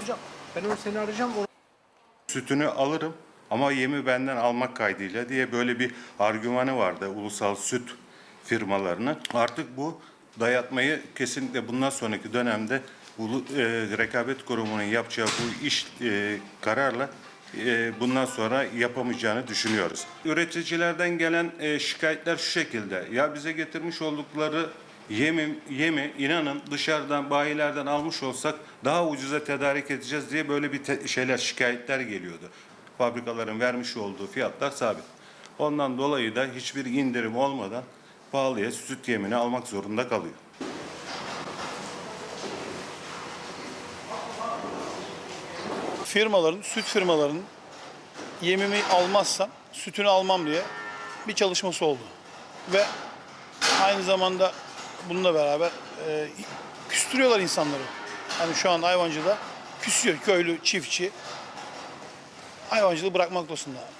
Hocam ben öyle seni arayacağım. Sütünü alırım ama yemi benden almak kaydıyla diye böyle bir argümanı vardı ulusal süt firmalarının. Artık bu dayatmayı kesinlikle bundan sonraki dönemde Ulu- e, rekabet kurumunun yapacağı bu iş e, kararla e, bundan sonra yapamayacağını düşünüyoruz. Üreticilerden gelen e, şikayetler şu şekilde. Ya bize getirmiş oldukları yemi, yemi inanın dışarıdan bayilerden almış olsak daha ucuza tedarik edeceğiz diye böyle bir şeyler şikayetler geliyordu. Fabrikaların vermiş olduğu fiyatlar sabit. Ondan dolayı da hiçbir indirim olmadan pahalıya süt yemini almak zorunda kalıyor. firmaların, süt firmalarının yemimi almazsam sütünü almam diye bir çalışması oldu. Ve aynı zamanda bununla beraber e, küstürüyorlar insanları. Hani şu an hayvancıda küsüyor köylü, çiftçi hayvancılığı bırakmak noktasında.